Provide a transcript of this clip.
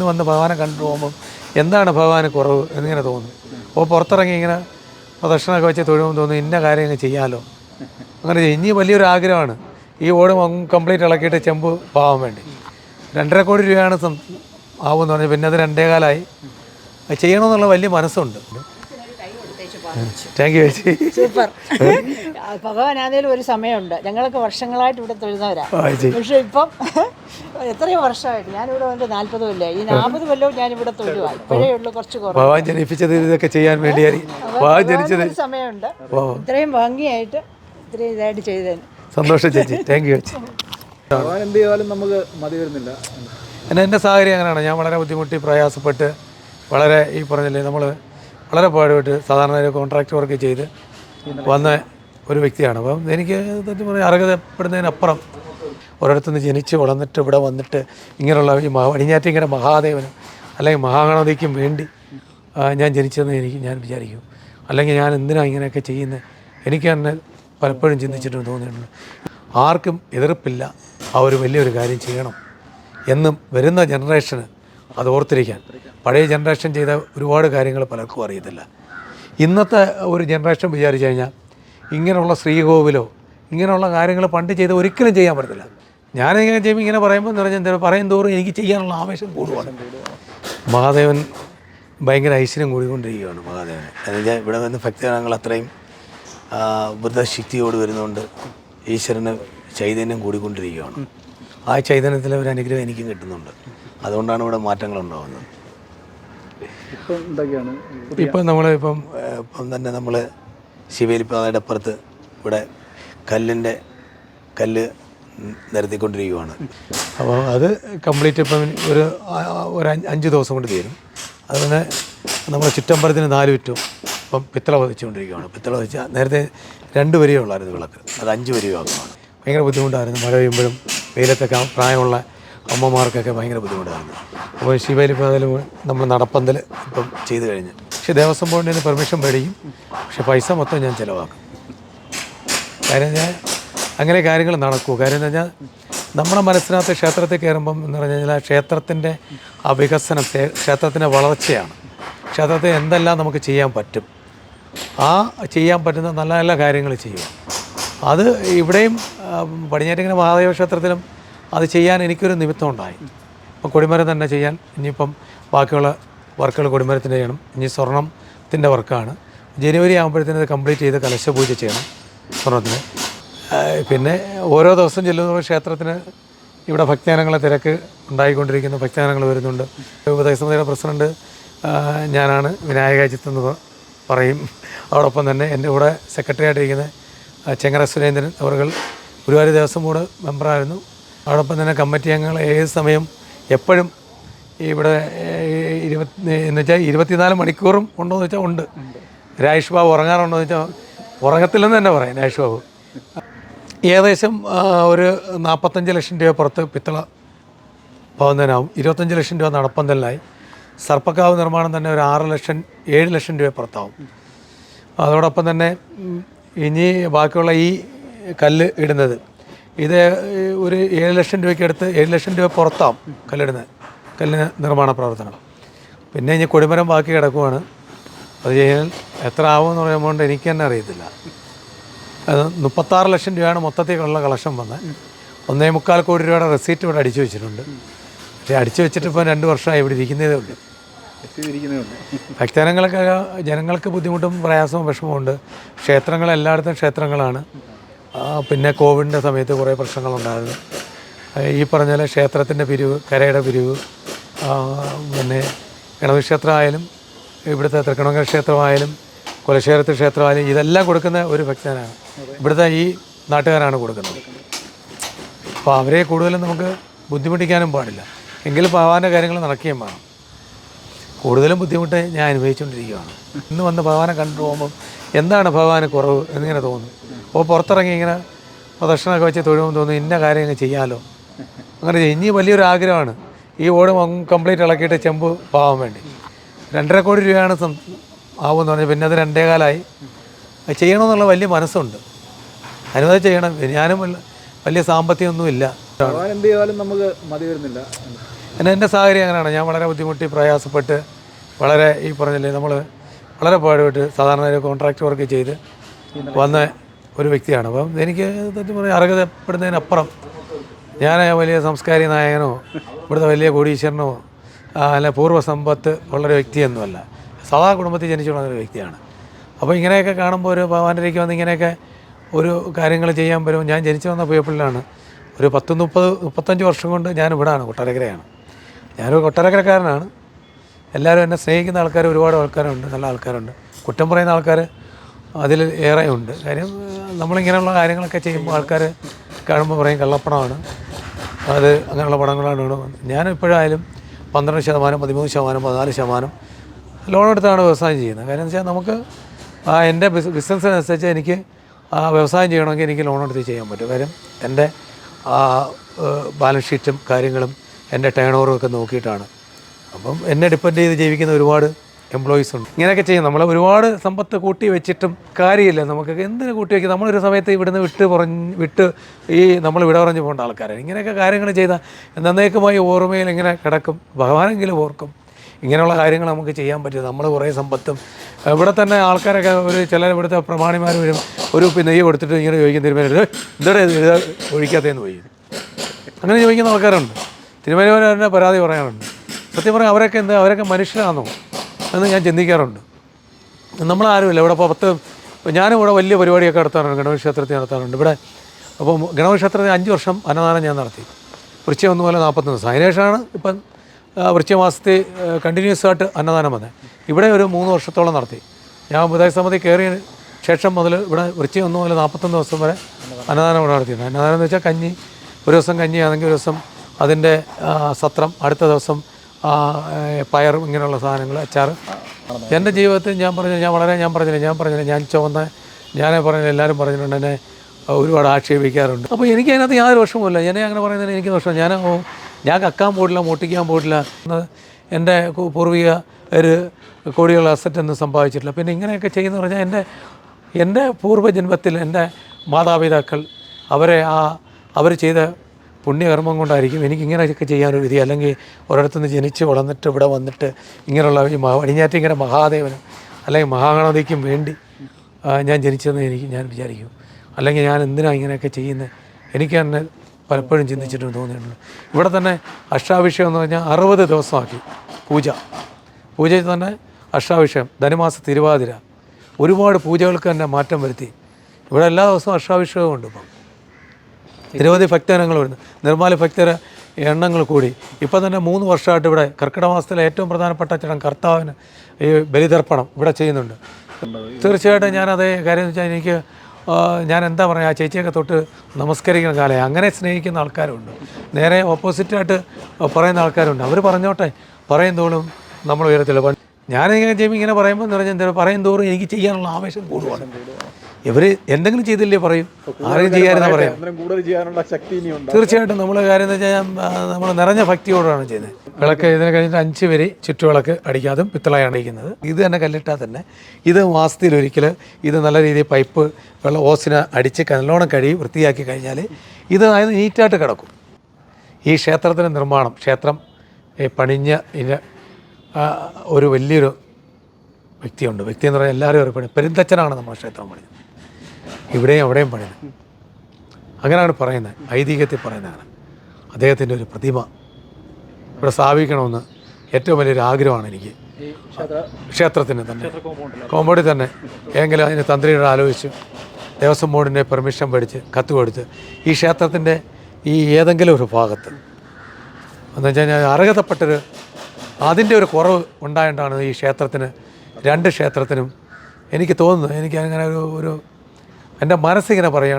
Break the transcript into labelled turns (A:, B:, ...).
A: ഇന്ന് വന്ന് ഭഗവാനെ കണ്ടു പോകുമ്പം എന്താണ് ഭഗവാന് കുറവ് എന്നിങ്ങനെ തോന്നും. അപ്പോൾ പുറത്തിറങ്ങി ഇങ്ങനെ പ്രദക്ഷിണമൊക്കെ വെച്ച് തൊഴുമ്പോൾ തോന്നുന്നു ഇന്ന കാര്യം ഇങ്ങനെ ചെയ്യാമല്ലോ അങ്ങനെ. ഇനി വലിയൊരു ആഗ്രഹമാണ് ഈ ഓട് കംപ്ലീറ്റ് ഇളക്കിയിട്ട് ചെമ്പ് പാവാൻ വേണ്ടി. രണ്ടര കോടി രൂപയാണ് ആവും ആവുമെന്ന് പറഞ്ഞാൽ പിന്നെ അത് രണ്ടേകാലായി. ചെയ്യണമെന്നുള്ള വലിയ മനസ്സുണ്ട്. താങ്ക് യു ചേച്ചി.
B: സൂപ്പർ ഭഗവാൻ ആദ്യം ഒരു സമയമുണ്ട്. ഞങ്ങളൊക്കെ വർഷങ്ങളായിട്ട് ഇവിടെ തൊഴുന്നവരാ.
A: ആ, ചേച്ചി.
B: പക്ഷെ ഇപ്പം എത്രയോ വർഷമായിട്ട് ഞാനിവിടെ വന്നിട്ട് നാൽപ്പത് കൊല്ലേ? ഈ നാൽപ്പത് കൊല്ലവും ഇവിടെ തൊഴുവാ ഇപ്പോഴേ ഉള്ളൂ കുറച്ച് കുറവ്.
A: ഭഗവാൻ ജനിപ്പിച്ചത് ഇതൊക്കെ ചെയ്യാൻ വേണ്ടിയായിരിക്കും
B: സമയമുണ്ട്. ഇത്രയും ഭംഗിയായിട്ട് ഇത്രയും ഇതായിട്ട് ചെയ്തതിന്.
A: സന്തോഷം ചേച്ചി. താങ്ക് യു ചേച്ചി.
C: ഭഗവാൻ എന്ത് ചെയ്താലും നമുക്ക് മതി വരുന്നില്ല.
A: പിന്നെ എന്റെ സാഹചര്യം അങ്ങനെയാണ്. ഞാൻ വളരെ ബുദ്ധിമുട്ടി പ്രയാസപ്പെട്ട് വളരെ ഈ പറഞ്ഞില്ലേ നമ്മൾ വളരെ പാടുപെട്ട് സാധാരണ ഒരു കോൺട്രാക്ട് വർക്ക് ചെയ്ത് വന്ന ഒരു വ്യക്തിയാണ്. അപ്പം എനിക്ക് തന്നെ പറയാം അർഹതപ്പെടുന്നതിനപ്പുറം ഒരിടത്തുനിന്ന് ജനിച്ച് വളർന്നിട്ട് ഇവിടെ വന്നിട്ട് ഇങ്ങനെയുള്ള ഈ മഹാ അടിഞ്ഞാറ്റിങ്ങനെ മഹാദേവനും അല്ലെങ്കിൽ മഹാഗണതിക്കും വേണ്ടി ഞാൻ ജനിച്ചതെന്ന് എനിക്ക് ഞാൻ വിചാരിക്കും. അല്ലെങ്കിൽ ഞാൻ എന്തിനാണ് ഇങ്ങനെയൊക്കെ ചെയ്യുന്നത് എനിക്ക് തന്നെ പലപ്പോഴും ചിന്തിച്ചിട്ട് തോന്നിയിട്ടുണ്ട് ആർക്കും എതിർപ്പില്ല. ആ ഒരു വലിയൊരു കാര്യം ചെയ്യണം. എന്നും വരുന്ന ജനറേഷന് അത് ഓർത്തിരിക്കാൻ. പഴയ ജനറേഷൻ ചെയ്ത ഒരുപാട് കാര്യങ്ങൾ പലർക്കും അറിയത്തില്ല. ഇന്നത്തെ ഒരു ജനറേഷൻ വിചാരിച്ചു കഴിഞ്ഞാൽ ഇങ്ങനെയുള്ള ശ്രീകോവിലോ ഇങ്ങനെയുള്ള കാര്യങ്ങൾ പണ്ട് ചെയ്ത് ഒരിക്കലും ചെയ്യാൻ പറ്റത്തില്ല. ഞാനിങ്ങനെ ചെയ്യുമ്പോൾ ഇങ്ങനെ പറയുമ്പോൾ എന്ന് പറഞ്ഞാൽ പറയും തോറും എനിക്ക് ചെയ്യാനുള്ള ആവേശം കൂടുവാണ്. മഹാദേവൻ ഭയങ്കര ഐശ്വര്യം കൂടിക്കൊണ്ടിരിക്കുകയാണ് മഹാദേവൻ എന്നുവെച്ചാൽ ഇവിടെ നിന്ന് ഭക്തജനങ്ങൾ അത്രയും ബുദ്ധശക്തിയോട് വരുന്നതുകൊണ്ട് ഈശ്വരന് ചൈതന്യം കൂടിക്കൊണ്ടിരിക്കുകയാണ്. ആ ചൈതന്യത്തിലെ ഒരു അനുഗ്രഹം എനിക്കും കിട്ടുന്നുണ്ട്. അതുകൊണ്ടാണ് ഇവിടെ മാറ്റങ്ങൾ ഉണ്ടാകുന്നത്.
C: ഇപ്പം എന്തൊക്കെയാണ്?
A: ഇപ്പം നമ്മൾ ഇപ്പം ഇപ്പം തന്നെ നമ്മൾ ശിവേലിപ്പാതയുടെ അപ്പുറത്ത് ഇവിടെ കല്ലിന്റെ കല്ല് നിരത്തിക്കൊണ്ടിരിക്കുകയാണ് അപ്പോൾ അത് കംപ്ലീറ്റ് ഇപ്പം ഒരു ഒരു അഞ്ച് ദിവസം കൊണ്ട് തീരും. അതുപോലെ നമ്മുടെ ചുറ്റമ്പലത്തിന് നാല് ചുറ്റും ഇപ്പം പിത്തള പതിച്ചുകൊണ്ടിരിക്കുകയാണ് പിത്തള പതിച്ച നേരത്തെ രണ്ട് വരിയേ ഉള്ളായിരുന്നു വിളക്ക്. അത് അഞ്ച് വരികയാക്കുവാണ് ഭയങ്കര ബുദ്ധിമുട്ടായിരുന്നു. മഴ പെയ്യുമ്പോഴും വെയിലത്തൊക്കെ പ്രായമുള്ള അമ്മമാർക്കൊക്കെ ഭയങ്കര ബുദ്ധിമുട്ടായിരുന്നു. അപ്പോൾ ശിവലിപ്പാതിൽ നമ്മൾ നടപ്പന്തൽ ഇപ്പം ചെയ്തു കഴിഞ്ഞു. പക്ഷേ ദേവസ്വം ബോർഡിൽ നിന്ന് പെർമിഷൻ മേടിക്കും. പക്ഷേ പൈസ മൊത്തം ഞാൻ ചിലവാക്കും. കാര്യം ഞാൻ അങ്ങനെ കാര്യങ്ങൾ നടക്കൂ കാര്യം എന്ന് പറഞ്ഞാൽ നമ്മുടെ മനസ്സിനകത്ത് ക്ഷേത്രത്തിൽ കയറുമ്പം എന്ന് പറഞ്ഞു കഴിഞ്ഞാൽ ക്ഷേത്രത്തിന്റെ ആ വികസനം ക്ഷേത്രത്തിന്റെ വളർച്ചയാണ്. ക്ഷേത്രത്തിൽ എന്തെല്ലാം നമുക്ക് ചെയ്യാൻ പറ്റും? ആ ചെയ്യാൻ പറ്റുന്ന നല്ല നല്ല കാര്യങ്ങൾ ചെയ്യുക. അത് ഇവിടെയും പടിഞ്ഞാറ്റിങ്ങനെ മഹാദേവ ക്ഷേത്രത്തിലും അത് ചെയ്യാൻ എനിക്കൊരു നിമിത്തം ഉണ്ടായി അപ്പം കൊടിമരം തന്നെ ചെയ്യാൻ ഇനിയിപ്പം ബാക്കിയുള്ള വർക്കുകൾ കൊടിമരത്തിന്റെ ചെയ്യണം. ഇനി സ്വർണത്തിന്റെ വർക്കാണ്. ജനുവരി ആകുമ്പോഴത്തേന് കംപ്ലീറ്റ് ചെയ്ത് കലശപൂജ ചെയ്യണം സ്വർണത്തിന്. പിന്നെ ഓരോ ദിവസം ചെല്ലുന്ന ക്ഷേത്രത്തിന് ഇവിടെ ഭക്തജനങ്ങളെ തിരക്ക് ഉണ്ടായിക്കൊണ്ടിരിക്കുന്നു. ഭക്തജനങ്ങൾ വരുന്നുണ്ട്. ഉപദേശസമിതിയുടെ പ്രസിഡന്റ് ഞാനാണ് വിനായക എന്ന് പറയും. അതോടൊപ്പം തന്നെ എന്റെ കൂടെ സെക്രട്ടറി ആയിട്ടിരിക്കുന്ന ചെങ്ങറ സുരേന്ദ്രൻ അവർ ഗുരുവായൂർ ദേവസ്വം ബോർഡ് മെമ്പറായിരുന്നു. അതോടൊപ്പം തന്നെ കമ്മിറ്റി അംഗങ്ങൾ ഏത് സമയം എപ്പോഴും ഇവിടെ ഇരുപത്തി എന്ന് വെച്ചാൽ ഇരുപത്തിനാല് മണിക്കൂറും ഉണ്ടോ എന്ന് വെച്ചാൽ ഉണ്ട്. രാജേഷ് ബാബു ഉറങ്ങാറുണ്ടോ എന്ന് വെച്ചാൽ ഉറങ്ങത്തില്ലെന്ന് തന്നെ പറയാം രാജേഷ് ബാബു. ഏകദേശം ഒരു നാൽപ്പത്തഞ്ച് ലക്ഷം രൂപ പുറത്ത് പിത്തള പോകുന്നതിനാവും ഇരുപത്തഞ്ച് ലക്ഷം രൂപ നടപ്പന്തലിനായി സർപ്പക്കാവ് നിർമ്മാണം തന്നെ ഒരു ആറ് ലക്ഷം ഏഴ് ലക്ഷം രൂപ പുറത്താവും. അതോടൊപ്പം തന്നെ ഇനി ബാക്കിയുള്ള ഈ കല്ല് ഇടുന്നത് ഇത് ഒരു ഏഴ് ലക്ഷം രൂപയ്ക്ക് അടുത്ത് ഏഴ് ലക്ഷം രൂപ പുറത്താവും കല്ലിടുന്നത് കല്ലിന് നിർമ്മാണ പ്രവർത്തനം. പിന്നെ ഇനി കൊടിമരം ബാക്കി കിടക്കുവാണ്. അത് കഴിഞ്ഞാൽ എത്ര ആവുമെന്ന് പറയുമ്പോൾ എനിക്ക് തന്നെ അറിയത്തില്ല. അത് മുപ്പത്താറ് ലക്ഷം രൂപയാണ് മൊത്തത്തിലുള്ള കളക്ഷൻ വന്നത് ഒന്നേ മുക്കാൽ കോടി രൂപയുടെ റെസീറ്റ് ഇവിടെ അടിച്ചു വെച്ചിട്ടുണ്ട്. പക്ഷേ അടിച്ചു വെച്ചിട്ട് ഇപ്പോൾ രണ്ട് വർഷമായി ഇവിടെ ഇരിക്കുന്നതേ ഉള്ളൂ. ഭക്തജനങ്ങൾക്ക് ജനങ്ങൾക്ക് ബുദ്ധിമുട്ടും പ്രയാസവും വിഷമവും ഉണ്ട് ക്ഷേത്രങ്ങൾ എല്ലായിടത്തും ക്ഷേത്രങ്ങളാണ്. പിന്നെ കോവിഡിന്റെ സമയത്ത് കുറേ പ്രശ്നങ്ങളുണ്ടായിരുന്നു. ഈ പറഞ്ഞ ക്ഷേത്രത്തിന്റെ പിരിവ് കരയുടെ പിരിവ് പിന്നെ ഗണപതി ക്ഷേത്രമായാലും ഇവിടുത്തെ തൃക്കണങ്കര ക്ഷേത്രമായാലും കുലശേഖരത്ത് ക്ഷേത്രമായാലും ഇതെല്ലാം കൊടുക്കുന്ന ഒരു ഭക്തനാണ്. ഇവിടുത്തെ ഈ നാട്ടുകാരാണ് കൊടുക്കുന്നത്. അപ്പോൾ അവരെ കൂടുതലും നമുക്ക് ബുദ്ധിമുട്ടിക്കാനും പാടില്ല. എങ്കിലും പാവാന്റെ കാര്യങ്ങൾ നടക്കുകയും വേണം. കൂടുതലും ബുദ്ധിമുട്ട് ഞാൻ അനുഭവിച്ചുകൊണ്ടിരിക്കുകയാണ്. ഇന്ന് വന്ന് ഭഗവാനെ കണ്ടു പോകുമ്പം എന്താണ് ഭഗവാന് കുറവ് എന്നിങ്ങനെ തോന്നും. അപ്പോൾ പുറത്തിറങ്ങി ഇങ്ങനെ പ്രദക്ഷിണമൊക്കെ വെച്ച് തൊഴുമ്പോൾ തോന്നും ഇന്ന കാര്യം ഇങ്ങനെ ചെയ്യാമല്ലോ അങ്ങനെ. ഇനി വലിയൊരു ആഗ്രഹമാണ് ഈ ഓട് കംപ്ലീറ്റ് ഇളക്കിയിട്ട് ചെമ്പ് പാവാൻ വേണ്ടി. രണ്ടര കോടി രൂപയാണ് ആവുമെന്ന് പറഞ്ഞാൽ പിന്നെ അത് രണ്ടേകാലായി അത് ചെയ്യണമെന്നുള്ള വലിയ മനസ്സുണ്ട്. അനുവദിച്ച് ചെയ്യണം. ഞാനും വലിയ സാമ്പത്തികമൊന്നുമില്ല.
C: എന്ത് ചെയ്താലും നമുക്ക് മതി വരുന്നില്ല.
A: പിന്നെ എന്റെ സാഹചര്യം അങ്ങനെയാണ്. ഞാൻ വളരെ ബുദ്ധിമുട്ടി പ്രയാസപ്പെട്ട് വളരെ ഈ പറഞ്ഞില്ലേ നമ്മൾ വളരെ പാടുപെട്ട് സാധാരണ ഒരു കോൺട്രാക്ട് വർക്ക് ചെയ്ത് വന്ന ഒരു വ്യക്തിയാണ്. അപ്പം എനിക്ക് സത്യം പറഞ്ഞാൽ അർഹതപ്പെടുന്നതിനപ്പുറം ഞാൻ വലിയ സംസ്കാരി നായകനോ ഇവിടുത്തെ വലിയ കോടീശ്വരനോ അല്ല പൂർവസമ്പത്ത് ഉള്ളൊരു വ്യക്തിയൊന്നുമല്ല. സാധാ കുടുംബത്തിൽ ഒരു വ്യക്തിയാണ്. അപ്പോൾ ഇങ്ങനെയൊക്കെ കാണുമ്പോൾ ഒരു ഭഗവാനിലേക്ക് വന്ന് ഇങ്ങനെയൊക്കെ ഒരു കാര്യങ്ങൾ ചെയ്യാൻ വരും ഞാൻ ജനിച്ചു വന്ന പുയപ്പിള്ളിലാണ് ഒരു പത്ത് മുപ്പത് മുപ്പത്തഞ്ച് വർഷം കൊണ്ട് ഞാൻ ഇവിടാണ് കൊട്ടാരക്കരയാണ്. ഞാനൊരു കൊട്ടാരക്കരക്കാരനാണ്. എല്ലാവരും എന്നെ സ്നേഹിക്കുന്ന ആൾക്കാർ ഒരുപാട് ആൾക്കാരുണ്ട് നല്ല ആൾക്കാരുണ്ട്. കുറ്റം പറയുന്ന ആൾക്കാർ അതിൽ ഏറെ ഉണ്ട് കാര്യം നമ്മളിങ്ങനെയുള്ള കാര്യങ്ങളൊക്കെ ചെയ്യുമ്പോൾ ആൾക്കാർ കാണുമ്പോൾ പറയും കള്ളപ്പണമാണ്. അത് അങ്ങനെയുള്ള പടങ്ങളാണ്. ഞാൻ ഇപ്പോഴായാലും പന്ത്രണ്ട് ശതമാനം പതിമൂന്ന് ശതമാനം പതിനാല് ശതമാനം ലോൺ എടുത്താണ് വ്യവസായം ചെയ്യുന്നത്. കാര്യം എന്ന് വെച്ചാൽ നമുക്ക് ആ എന്റെ ബിസ് ബിസിനസ്സിനനുസരിച്ച് എനിക്ക് ആ വ്യവസായം ചെയ്യണമെങ്കിൽ എനിക്ക് ലോൺ എടുത്ത് ചെയ്യാൻ പറ്റും. കാര്യം എന്റെ ആ ബാലൻസ് ഷീറ്റും കാര്യങ്ങളും എന്റെ ടേൺ ഒക്കെ നോക്കിയിട്ടാണ്. അപ്പം എന്നെ ഡിപ്പെൻഡ് ചെയ്ത് ജീവിക്കുന്ന ഒരുപാട് എംപ്ലോയീസ് ഉണ്ട്. ഇങ്ങനെയൊക്കെ ചെയ്യും. നമ്മൾ ഒരുപാട് സമ്പത്ത് കൂട്ടി വെച്ചിട്ടും കാര്യമില്ല. നമുക്ക് എന്തിനു കൂട്ടി വയ്ക്കും നമ്മളൊരു സമയത്ത് ഇവിടുന്ന് വിട്ട് പറഞ്ഞ് വിട്ട് ഈ നമ്മൾ വിട പറഞ്ഞു പോകേണ്ട ആൾക്കാരാണ്. ഇങ്ങനെയൊക്കെ കാര്യങ്ങൾ ചെയ്താൽ എന്നേക്കുമായി ഓർമ്മയിൽ ഇങ്ങനെ കിടക്കും. ഭഗവാനെങ്കിലും ഓർക്കും. ഇങ്ങനെയുള്ള കാര്യങ്ങൾ നമുക്ക് ചെയ്യാൻ പറ്റും നമ്മൾ കുറേ സമ്പത്തും ഇവിടെ തന്നെ ആൾക്കാരൊക്കെ ഒരു ചില ഇവിടുത്തെ പ്രമാണിമാർ വരും. ഒരു നെയ്യ് കൊടുത്തിട്ട് ഇങ്ങനെ ചോദിക്കുന്ന തീരുമാനം എന്താ ഇത്? ഒഴിക്കാത്തതെന്ന് പോയി അങ്ങനെ ചോദിക്കുന്ന ആൾക്കാരുണ്ട്. തന്നെ പരാതി പറയാറുണ്ട്. സത്യം പറഞ്ഞാൽ അവരൊക്കെ എന്ത് അവരൊക്കെ മനുഷ്യരാണോ എന്ന് ഞാൻ ചിന്തിക്കാറുണ്ട്. നമ്മളാരുമില്ല ഇവിടെ ഇപ്പോൾ പത്ത് ഞാനും ഇവിടെ വലിയ പരിപാടിയൊക്കെ നടത്താറുണ്ട്. ഗണപതി ക്ഷേത്രത്തിൽ നടത്താറുണ്ട്. ഇവിടെ അപ്പോൾ ഗണപതി ക്ഷേത്രത്തിൽ അഞ്ച് വർഷം അന്നദാനം ഞാൻ നടത്തി. വൃശ്ചികം ഒന്ന് പോലെ നാൽപ്പത്തൊന്ന് ദിവസം. അതിനുശേഷമാണ് ഇപ്പം ആ, വൃശ്ചിക മാസത്തിൽ കണ്ടിന്യൂസ് ആയിട്ട് അന്നദാനം വന്നത്. ഇവിടെ ഒരു മൂന്ന് വർഷത്തോളം നടത്തി. ഞാൻ ബുധായ സമിതി കയറിയ ശേഷം മുതൽ ഇവിടെ വൃശ്ചിക ഒന്ന് മുതൽ നാൽപ്പത്തൊന്ന് ദിവസം വരെ അന്നദാനം ഇവിടെ നടത്തിയിരുന്നു അന്നദാനം എന്ന് വെച്ചാൽ കഞ്ഞി ഒരു ദിവസം കഞ്ഞി ആണെങ്കിൽ ഒരു ദിവസം അതിന്റെ സത്രം അടുത്ത ദിവസം പയർ ഇങ്ങനെയുള്ള സാധനങ്ങൾ അച്ചാർ. എന്റെ ജീവിതത്തിൽ ഞാൻ പറഞ്ഞു ഞാൻ വളരെ ഞാൻ പറഞ്ഞില്ല ഞാൻ പറഞ്ഞില്ല ഞാൻ ചുവന്ന ഞാനേ പറഞ്ഞില്ല എല്ലാവരും പറഞ്ഞിട്ടുണ്ട് എന്നെ ഒരുപാട് ആക്ഷേപിക്കാറുണ്ട്. അപ്പോൾ എനിക്ക് അതിനകത്ത് യാതൊരു വിഷമമില്ല എന്നെ അങ്ങനെ പറയുന്നതിന് എനിക്ക് വിഷമം. ഞാൻ ഞാൻ കക്കാൻ പോയിട്ടില്ല മുട്ടിക്കാൻ പോയിട്ടില്ല. എന്റെ പൂർവിക ഒരു കോടിയുള്ള അസറ്റ് ഒന്നും സമ്പാദിച്ചിട്ടില്ല. പിന്നെ ഇങ്ങനെയൊക്കെ ചെയ്യുന്ന പറഞ്ഞാൽ എന്റെ എന്റെ പൂർവജന്മത്തിൽ എന്റെ മാതാപിതാക്കൾ അവരെ ആ അവർ ചെയ്ത പുണ്യകർമ്മം കൊണ്ടായിരിക്കും എനിക്ക് ഇങ്ങനെയൊക്കെ ചെയ്യാനൊരു വിധി. അല്ലെങ്കിൽ ഒരിടത്തുനിന്ന് ജനിച്ച് വളർന്നിട്ട് ഇവിടെ വന്നിട്ട് ഇങ്ങനെയുള്ള ഈ മഹാ അടിഞ്ഞാറ്റിങ്ങനെ മഹാദേവനും അല്ലെങ്കിൽ മഹാഗണതിക്കും വേണ്ടി ഞാൻ ജനിച്ചതെന്ന് എനിക്ക് ഞാൻ വിചാരിക്കും. അല്ലെങ്കിൽ ഞാൻ എന്തിനാണ് ഇങ്ങനെയൊക്കെ ചെയ്യുന്നത് എനിക്ക് തന്നെ പലപ്പോഴും ചിന്തിച്ചിട്ടുണ്ട് തോന്നിയിട്ടുണ്ട്. ഇവിടെ തന്നെ അഷ്ടാഭിഷേകം എന്ന് പറഞ്ഞാൽ അറുപത് ദിവസമാക്കി പൂജ. പൂജയിൽ തന്നെ അഷ്ടാഭിഷേകം ധനുമാസ തിരുവാതിര. ഒരുപാട് പൂജകൾക്ക് തന്നെ മാറ്റം വരുത്തി. ഇവിടെ എല്ലാ ദിവസവും അഷ്ടാഭിഷേകമുണ്ട് ഇപ്പം. നിരവധി ഭക്തജനങ്ങൾ വരുന്നു. നിർമ്മാല ഭക്തര എണ്ണങ്ങൾ കൂടി. ഇപ്പം തന്നെ മൂന്ന് വർഷമായിട്ട് ഇവിടെ കർക്കിടക മാസത്തിലെ ഏറ്റവും പ്രധാനപ്പെട്ട ചടങ്ങ് കർത്താവിന് ഈ ബലിതർപ്പണം ഇവിടെ ചെയ്യുന്നുണ്ട്. തീർച്ചയായിട്ടും അതേ കാര്യം വെച്ചാൽ എനിക്ക് ഞാൻ എന്താ പറയുക ആ ചേച്ചിയൊക്കെ തൊട്ട് നമസ്കരിക്കുന്ന കാലം അങ്ങനെ സ്നേഹിക്കുന്ന ആൾക്കാരുണ്ട്. നേരെ ഓപ്പോസിറ്റായിട്ട് പറയുന്ന ആൾക്കാരുണ്ട്. അവർ പറഞ്ഞോട്ടെ പറയും തോളും നമ്മൾ ഉയരത്തില്ല. ഞാനിങ്ങനെ ചെയ്യുമ്പോൾ ഇങ്ങനെ പറയുമ്പോൾ എന്ന് പറഞ്ഞാൽ പറയും തോറും എനിക്ക് ചെയ്യാനുള്ള ആവേശം കൂടുവാണ്. ഇവർ എന്തെങ്കിലും ചെയ്തില്ലേ പറയും. ആരെങ്കിലും ചെയ്യാനെന്ന് പറയും. തീർച്ചയായിട്ടും നമ്മൾ കാര്യം എന്ന് വെച്ചാൽ നമ്മൾ നിറഞ്ഞ ഭക്തിയോടാണ് ചെയ്യുന്നത്. വിളക്ക് ഇതിനെ കഴിഞ്ഞിട്ട് അഞ്ച് വരെ ചുറ്റുവിളക്ക് അടിക്കാതും പിത്തളയാണ് അടിക്കുന്നത് ഇത് തന്നെ കല്ലിട്ടാൽ തന്നെ. ഇത് മാസത്തിലൊരിക്കൽ ഇത് നല്ല രീതിയിൽ പൈപ്പ് വെള്ളം ഓസിന് അടിച്ച് നല്ലോണം കഴുകി വൃത്തിയാക്കി കഴിഞ്ഞാൽ ഇത് അതായത് നീറ്റായിട്ട് കിടക്കും. ഈ ക്ഷേത്രത്തിന്റെ നിർമ്മാണം ക്ഷേത്രം ഈ പണിഞ്ഞ ഇതിന്റെ ഒരു വലിയൊരു വ്യക്തിയുണ്ട്. വ്യക്തി എന്ന് പറഞ്ഞാൽ എല്ലാവരും ഒരു പണി പെരുന്തച്ഛനാണ് നമ്മുടെ ക്ഷേത്രം പണിഞ്ഞത് ഇവിടെയും അവിടെയും പണിത് അങ്ങനെയാണ് പറയുന്നത്. ഐതിഹ്യത്തിൽ പറയുന്നതാണ്. അദ്ദേഹത്തിന്റെ ഒരു പ്രതിമ ഇവിടെ സ്ഥാപിക്കണമെന്ന് ഏറ്റവും വലിയൊരു ആഗ്രഹമാണ് എനിക്ക്. ക്ഷേത്രത്തിന് തന്നെ.
C: കോമ്പൗണ്ടിൽ
A: തന്നെ. എങ്കിലും അതിന് തന്ത്രിയോട് ആലോചിച്ച് ദേവസ്വം ബോർഡിന്റെ പെർമിഷൻ മേടിച്ച് കത്ത് കൊടുത്ത് ഈ ക്ഷേത്രത്തിന്റെ ഈ ഏതെങ്കിലും ഒരു ഭാഗത്ത് എന്ന് വെച്ച് ഞാൻ അർഹതപ്പെട്ടൊരു അതിന്റെ ഒരു കുറവ് ഉണ്ടായിട്ടാണ് ഈ ക്ഷേത്രത്തിന് രണ്ട് ക്ഷേത്രത്തിനും എനിക്ക് തോന്നുന്നു എനിക്ക് അങ്ങനെ ഒരു ഒരു എന്റെ മനസ്സിങ്ങനെ പറയുകയാണ്